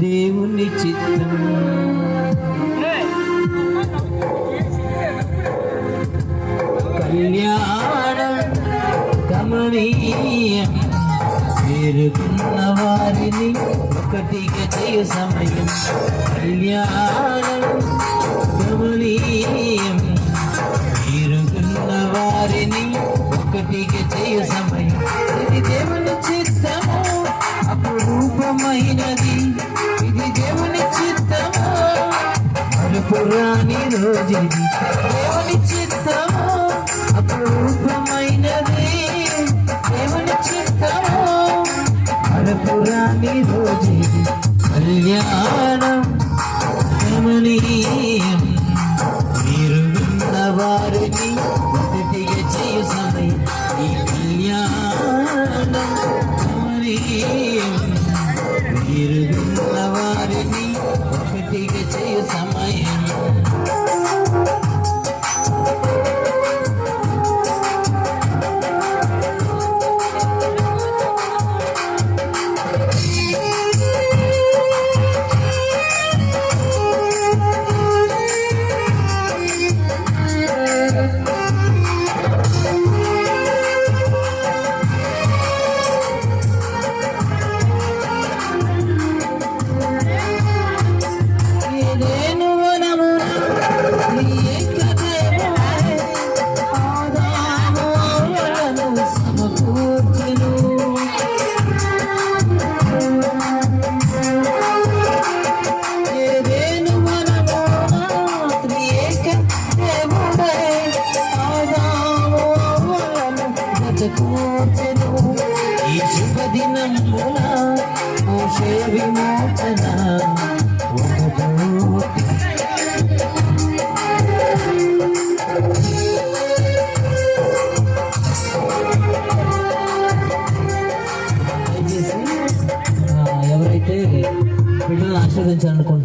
దేవుని చిత్తం. కళ్యాణం గమనీయం పేరుకున్న వారిని ఒకటిగా చేయ సమయం. కళ్యాణం గమనీయం పేరుకున్న వారిని ఒకటిగా చేయ సమయం. ఇది దేవుని చిత్తము అపురూపమైనది. ఇది దేవుని చిత్తము. మరుపురాని రోజుది దేవుని చిత్తము అపురూపమైనది. దేవుని చిత్తము మరుపురాని రోజుది కళ్యాణ జతకూర్చెను. ఈ శుభ దినమున మోషే విమోచన ఎవరైతే బిడ్డలను ఆశీర్వదించాలనుకుంటున్నారో